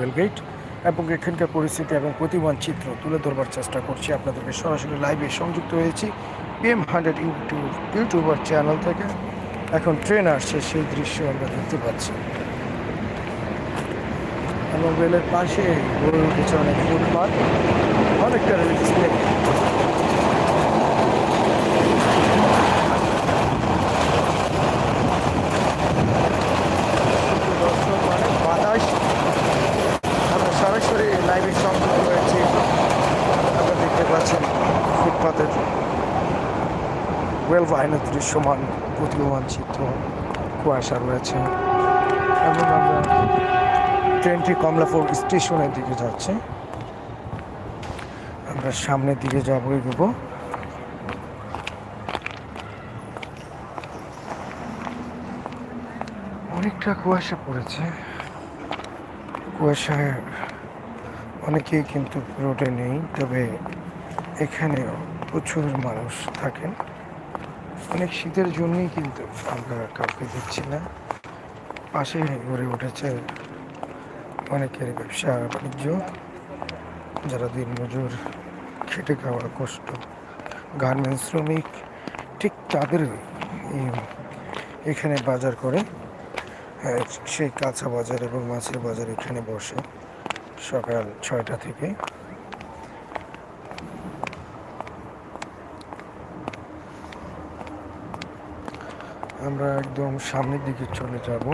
Rail gate এবং এখানকার পরিস্থিতি এবং প্রতিমান চিত্র তুলে ধরবার চেষ্টা করছি আপনাদেরকে। সরাসরি লাইভে সংযুক্ত হয়েছি PM hundred YouTube YouTuber channel থেকে। এখন ট্রেন আসছে, সেই দৃশ্য আমরা দেখতে পাচ্ছি। এবং রেলের পাশে গড়ে উঠেছে অনেক ফুটপাত অনেকটা রেল স্টেশন দর্শক অনেক বাতাস আমরা সরাসরি লাইভে সংযুক্ত রয়েছে আপনারা দেখতে পাচ্ছেন ফুটপাতের রেল বাহিনীর দৃশ্যমান প্রতীয়মান চিত্র কুয়াশা রয়েছে। এবং আমরা ট্রেনটি কমলাপুর স্টেশনের দিকে যাচ্ছে। আমরা সামনের দিকে যাব এগোবো অনেকটা কুয়াশা পড়েছে। কুয়াশায় অনেকেই কিন্তু রোডে নেই, তবে এখানেও প্রচুর মানুষ থাকেন। অনেক শীতের জন্যই কিন্তু আমরা কাউকে দেখছি না। পাশে গড়ে উঠেছে অনেকের ব্যবসা বাণিজ্য, যারা দিন মজুর খেটে খাওয়া কষ্ট, গার্মেন্টস শ্রমিক, ঠিক তাদের এখানে বাজার করে। সেই কাঁচা বাজার এবং মাছের বাজার এখানে বসে সকাল ছয়টা থেকে। আমরা একদম সামনের দিকে চলে যাব।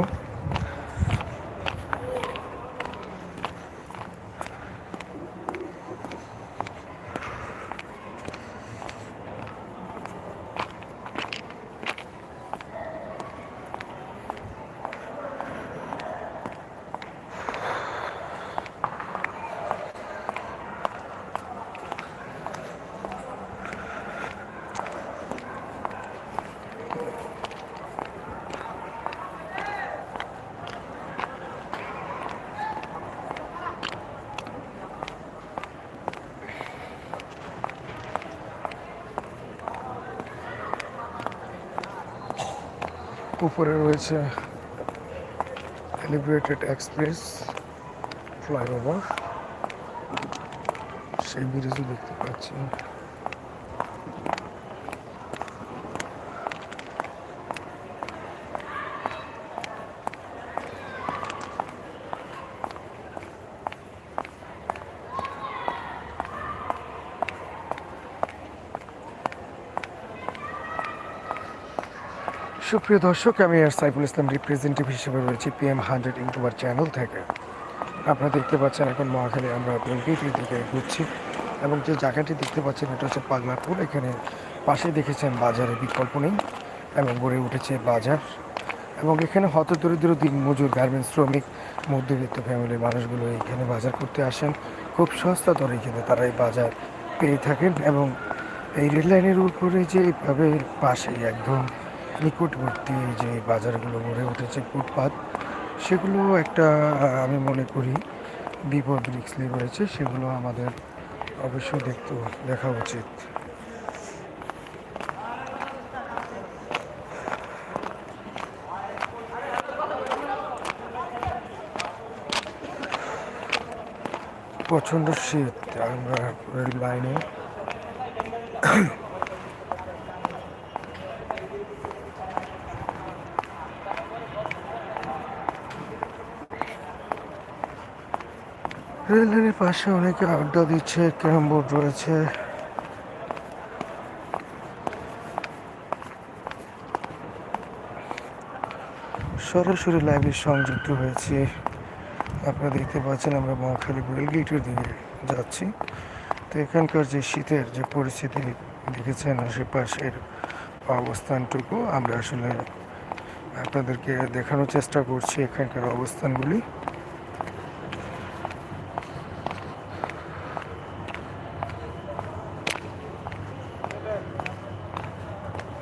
উপরে রয়েছে এলিভেটেড এক্সপ্রেস ফ্লাইওভার সেই ব্রিজও দেখতে পাচ্ছি। সুপ্রিয় দর্শক, আমি আর সাইফুল ইসলাম রিপ্রেজেন্টেটিভ হিসেবে রয়েছি পিএম হান্ড্রেড ইউটিউবার চ্যানেল থেকে। আপনারা দেখতে পাচ্ছেন এখন মহাখালী আমরা বেলগেটের দিকে ঘুরছি এবং যে জায়গাটি দেখতে পাচ্ছেন এটা হচ্ছে পাগলাপুর। এখানে পাশে দেখেছেন বাজারে বিকল্প নেই এবং গড়ে উঠেছে বাজার এবং এখানে হত দরিদ্র দিন মজুর গার্মেন্টস শ্রমিক, মধ্যবিত্ত ফ্যামিলির মানুষগুলো এখানে বাজার করতে আসেন। খুব সস্তা দরে কিন্তু তারা এই বাজার পেয়ে থাকেন এবং এই রেল লাইনের উপরে যে এইভাবে পাশে একদম নিকটবর্তী যে বাজারগুলো গড়ে উঠেছে ফুটপাত, সেগুলো একটা আমি মনে করি বিপদ রিক্সলি রয়েছে, সেগুলো আমাদের অবশ্যই দেখতে দেখা উচিত। প্রচণ্ড শীত আমরা রেল লাইনে রেল লাইনের পাশে অনেকে আড্ডা দিচ্ছে, ক্যারাম বোর্ড রয়েছে। সরাসরি লাইভে সংযুক্ত হয়েছে। আপনারা দেখতে পাচ্ছেন, আমরা মহাখালী রেলগেটের দিকে যাচ্ছি। তো এখানকার যে শীতের যে পরিস্থিতি, দেখেছেন আশেপাশের অবস্থানটুকু। আমরা আসলে আপনাদেরকে দেখানোর চেষ্টা করছি এখানকার অবস্থানগুলি।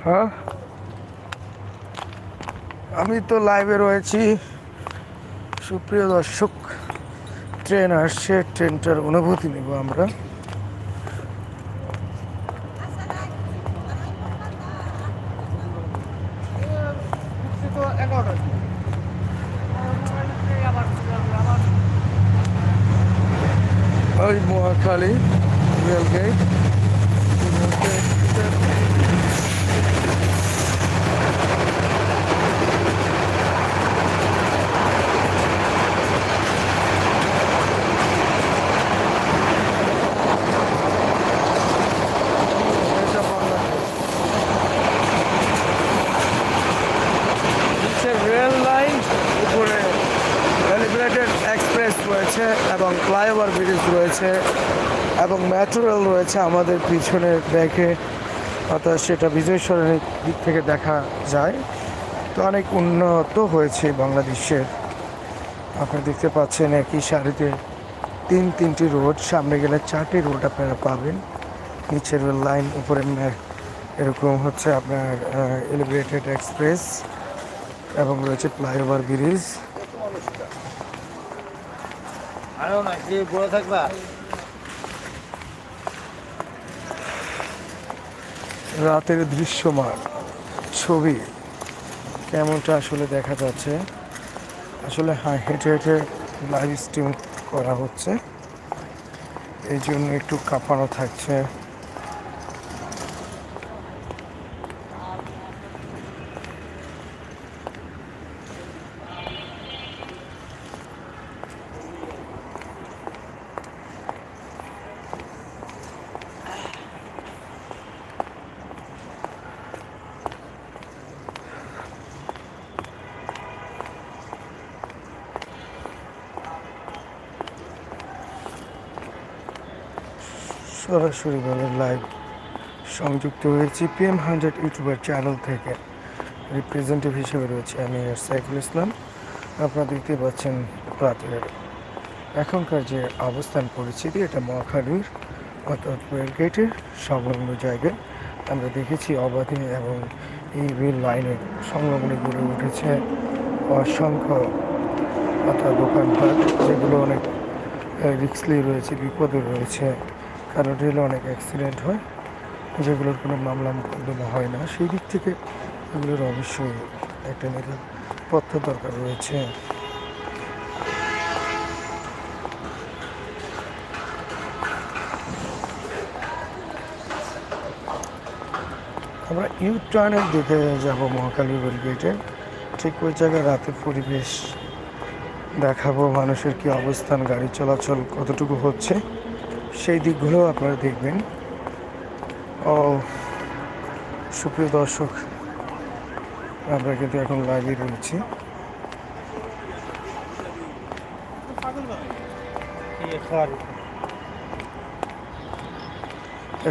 হ্যাঁ? আমি তো লাইভে রয়েছি। সুপ্রিয় দর্শক ট্রেন আসছে ট্রেনটার অনুভূতি নেব আমরা। ওই মহাখালী রেল গেট এটা বাংলাদেশ নিচে রেল লাইন উপরে এলিভেটেড এক্সপ্রেস রয়েছে এবং ফ্লাইওভার ব্রিজ রয়েছে এবং মেট্রো রেল রয়েছে আমাদের পিছনে দেখে অর্থাৎ সেটা বিজয় সরণির দিক থেকে দেখা যায়। তো অনেক উন্নত হয়েছে বাংলাদেশের। আপনারা দেখতে পাচ্ছেন একই সারিতে তিন, তিনটি রোড, সামনে গেলে চারটি রোড আপনারা পাবেন। নিচের লাইন উপরে এরকম হচ্ছে আপনার এলিভেটেড এক্সপ্রেস এবং রয়েছে ফ্লাইওভার ব্রিজ না যে বড় থাকবা? রাতের দৃশ্যমান ছবি। কেমনটা আসলে দেখা যাচ্ছে? আসলে হ্যাঁ হেঁটে হেঁটে লাইভ স্ট্রিম করা হচ্ছে। এই জন্য একটু কাঁপানো থাকছে। সরাসরিভাবে লাইভ সংযুক্ত হয়েছি পিএম হান্ড্রেড ইউটিউবার চ্যানেল থেকে। রিপ্রেজেন্টেটিভ হিসেবে রয়েছে আমি সাইফুল ইসলাম। আপনারা দেখতে পাচ্ছেন রাতের এখনকার যে অবস্থান পরিস্থিতি, এটা মহাখালীর অর্থাৎ রেল গেটের সংলগ্ন জায়গায়। আমরা দেখেছি অবাধে এবং এই রেল লাইনের সংলগ্নে গড়ে উঠেছে অসংখ্য অর্থাৎ দোকানপাট, যেগুলো অনেক রিক্সলি রয়েছে, বিপদে রয়েছে। কারণ রেলে অনেক অ্যাক্সিডেন্ট হয়, যেগুলোর কোনো মামলা মোকদ্দমা হয় না। সেই দিক থেকে এগুলোর অবশ্যই একটা নিরাপত্তা দরকার রয়েছে। আমরা ইউ টার্নের দিকে যাব মহাকালী গেটে ঠিক ওই জায়গায় রাতের পরিবেশ দেখাবো, মানুষের কি অবস্থান, গাড়ি চলাচল কতটুকু হচ্ছে। সেই দিকগুলো আপনারা দেখবেন। ও, সুপ্রিয় দর্শক, আমরা কিন্তু এখন লাইভে রয়েছি।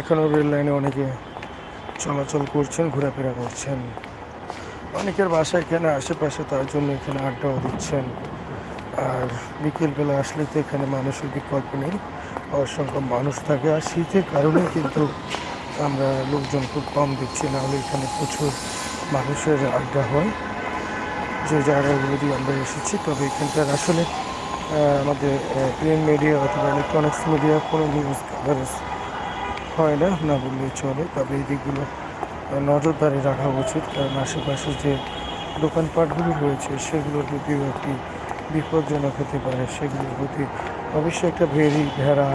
এখনও রেল লাইনে অনেকে চলাচল করছেন, ঘোরাফেরা করছেন। অনেকের বাসা এখানে, আশেপাশে তার জন্য এখানে আড্ডাও দিচ্ছেন। আর বিকেলবেলা আসলে তো এখানে মানুষের বিকল্প নেই। অসংখ্য মানুষ থাকে আর শীতের কারণে কিন্তু আমরা লোকজন খুব কম দেখছি নাহলে এখানে প্রচুর মানুষের আড্ডা হয়। যে জায়গাগুলো দিয়ে আমরা এসেছি, তবে এখানকার আসলে আমাদের প্রিন্ট মিডিয়া অথবা ইলেকট্রনিক্স মিডিয়া কোনো নিউজ কাভারেজ হয় না না বললেই চলে। তবে এই দিকগুলো নজরদারি রাখা উচিত, কারণ আশেপাশে যে দোকানপাটগুলো রয়েছে, সেগুলোর প্রতিও একটি বিপজ্জনক হতে পারে। সেগুলোর প্রতি অবশ্যই একটা ভেড়ি, ভেড়া,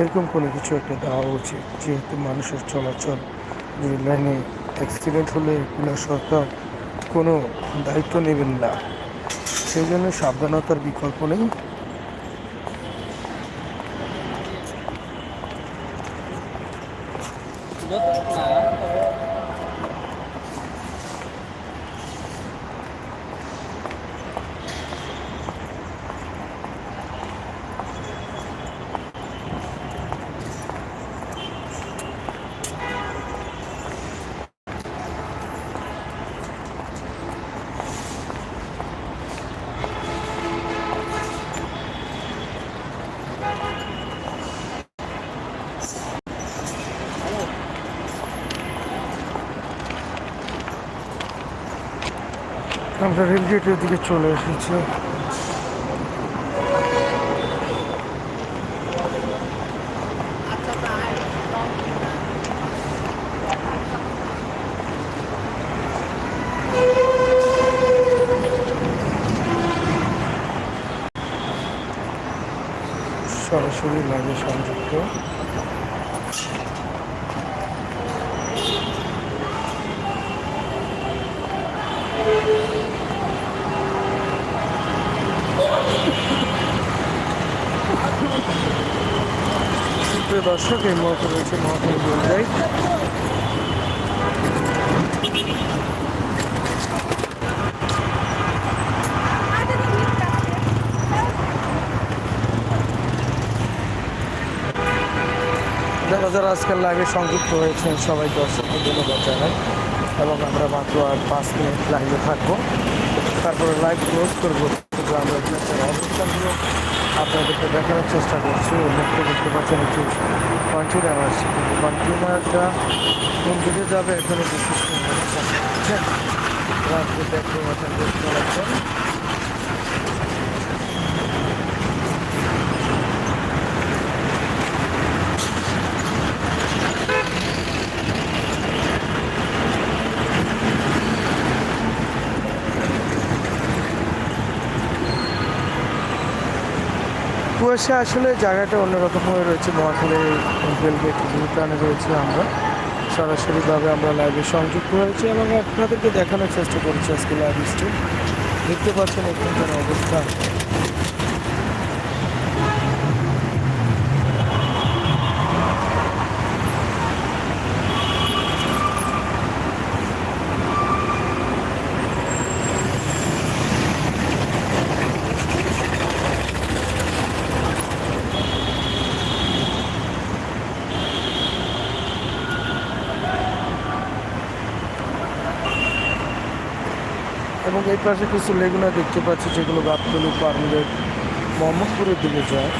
এরকম কোনো কিছু একটা দেওয়া উচিত, যেহেতু মানুষের চলাচল, যে লাইনে অ্যাক্সিডেন্ট হলে এগুলো সরকার কোনো দায়িত্ব নেবেন না। সেই জন্য সাবধানতার বিকল্প নেই। আমরা রেলগেটের দিকে চলে এসেছি সরাসরি লাইভে সংযুক্ত প্রিয় দর্শক, এই মুহূর্তে রয়েছে মহাপুর গোলগাই যারা আজকাল লাইভে সংযুক্ত হয়েছেন সবাই দর্শককে ধন্যবাদ জানাই। এবং আমরা মাত্র আর পাঁচ মিনিট লাইভে থাকব। তারপরে লাইভ ক্লোজ করব। আপনাদেরকে দেখানোর চেষ্টা করছি। অন্যকে দেখতে পাচ্ছেন একটি কন্টিনিউ আসছে। কিন্তু কন্টেনারটা কোন দিকে যাবে এখানে ডিসিশন রাত্রে দেখতে পাচ্ছেন দেখতে আসলে জায়গাটা অন্যরকম হয়ে রয়েছে। মহাখালী রেলগেট ভুটানে রয়েছে আমরা। সরাসরিভাবে আমরা লাইভে সংযুক্ত হয়েছি এবং আপনাদেরকে দেখানোর চেষ্টা করছি আজকে লাইভ স্ট্রিম দেখতে পাচ্ছেন এখানকার অবস্থা। এই পাশে কিছু লেগুনা দেখতে পাচ্ছি যেগুলো গাবতলি পারমিলের মোহাম্মদপুরের দিকে যায়।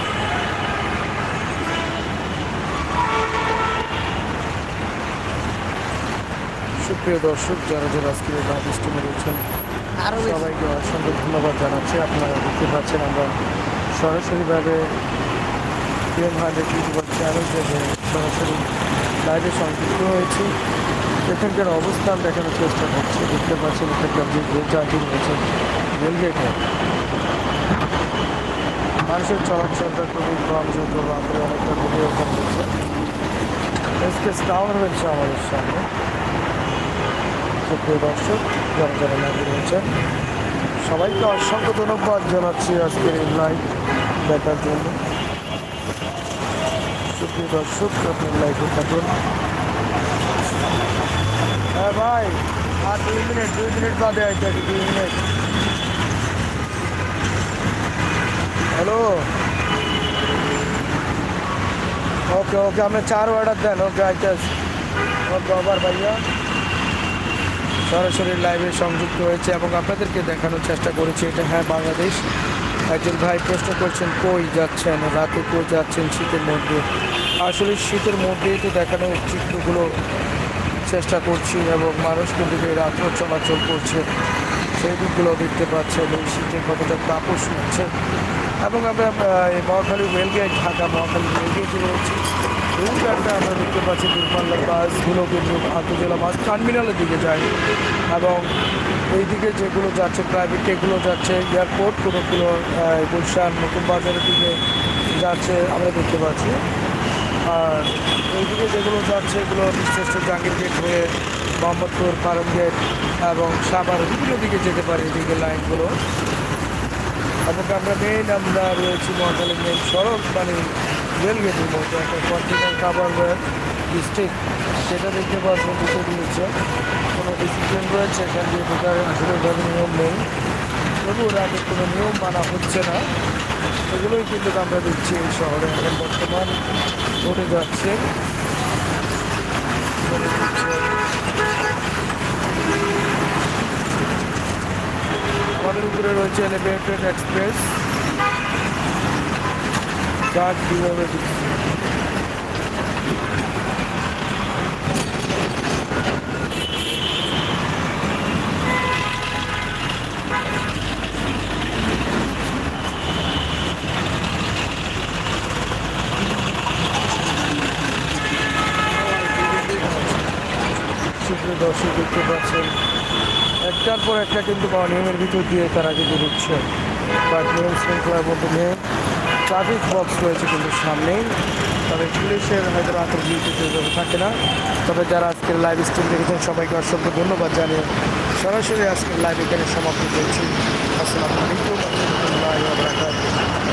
সুপ্রিয় দর্শক যারা যারা আজকের এই লাইভ স্ট্রিমে রয়েছেন সবাইকে অসংখ্য ধন্যবাদ জানাচ্ছি। আপনারা দেখতে পাচ্ছেন আমরা সরাসরিভাবে পিএম হান্ড্রেড ইউটিউবার চ্যানেল থেকে সরাসরি লাইভে সংযুক্ত হয়েছি। এখানকার অবস্থান দেখানোর চেষ্টা করছি। দেখতে পাচ্ছেন এখানকার যে রেল চার্জিং রয়েছে রেলগেটে মানুষের চলাচলটা খুবই কম যেহেতু রাত্রে অনেকটা ভিডিও কম হচ্ছে এসকে টাওয়ার রয়েছে আমাদের সামনে। সুপ্রিয় দর্শক, যারা যারা লাইভে রয়েছেন, সবাইকে অসংখ্য ধন্যবাদ জানাচ্ছি আজকের এই লাইভ দেখার জন্য। সুপ্রিয় দর্শক আপনার লাইভে থাকুন। হ্যাঁ ভাই। আর দুই মিনিট দুই মিনিট বাদে আইতে আছে দুই মিনিট। হ্যালো ওকে ওকে আপনি চার অর্ডার দেন। ওকে আইতে ওকে আবার ভাইয়া সরাসরি লাইভে সংযুক্ত হয়েছে এবং আপনাদেরকে দেখানোর চেষ্টা করেছি এটা। হ্যাঁ বাংলাদেশ। একজন ভাই প্রশ্ন করছেন, কই যাচ্ছেন? রাতে কই যাচ্ছেন শীতের মধ্যে? আসলে শীতের মধ্যেই তো দেখানোর চিত্রগুলো চেষ্টা করছি এবং মানুষ কিন্তু এই রাত্র চলাচল করছে। সেই দিকগুলো দেখতে পাচ্ছেন, এই শীতে কতটা তাপস উঠছে এবং আমরা এই মহাখালী রেলগেট ঢাকা, মহাখালী রেলগেটে রয়েছি রেলগাড়িটা আমরা দেখতে পাচ্ছি দূরপাল্লার বাসগুলো কিন্তু আন্তজেলা বাস টার্মিনালের দিকে যায়। এবং এই দিকে যেগুলো যাচ্ছে প্রাইভেট এগুলো যাচ্ছে এয়ারপোর্ট কোনোগুলো গুলশান, নতুন বাজারের দিকে যাচ্ছে, আমরা দেখতে পাচ্ছি। আর এইদিকে যেগুলো যাচ্ছে, এগুলো বিশেষ জাহাঙ্গীর গেট হয়ে মোহাম্মদপুর ফার্ম গেট এবং সাভার বিভিন্ন দিকে যেতে পারে এদিকে লাইনগুলো। এবং আমরা মেইন আমরা রয়েছি মহাখালী মেইন সড়ক মানে রেলগেটের মধ্যে। একটা কন্টিনেন্ট কাভার ডিস্ট্রিক্ট সেটা দেখতে পাচ্ছেন ঢুকে দিয়েছে কোনো ডিসিপ্লিন রয়েছে, এখান দিয়ে ঢোকার আসলে ওইভাবে নিয়ম নেই। তবুও রাতে কোনো নিয়ম মানা হচ্ছে না। এগুলোই কিন্তু আমরা দেখছি এই শহরে এখন বর্তমান। ঘটে যাচ্ছে। উপরে রয়েছে এলিভেটেড এক্সপ্রেস গার্ড কীভাবে সুপ্রিয় দর্শক, দেখতে পাচ্ছেন, একটার পর একটা কিন্তু বা নিয়মের ভিতর দিয়ে তারা কিন্তু ঢুকছে বা নিয়ম শৃঙ্খলার মধ্যে নিয়ে ট্রাফিক বক্স রয়েছে কিন্তু সামনেই। তবে পুলিশের হয়তো সেভাবে থাকে না। তবে যারা আজকের লাইভ স্ট্রিম দেখেছেন, সবাইকে অসংখ্য ধন্যবাদ জানিয়ে সরাসরি আজকের লাইভ এখানে সমাপ্ত করছি। আসসালামু আলাইকুম। রহমতুল্লাহ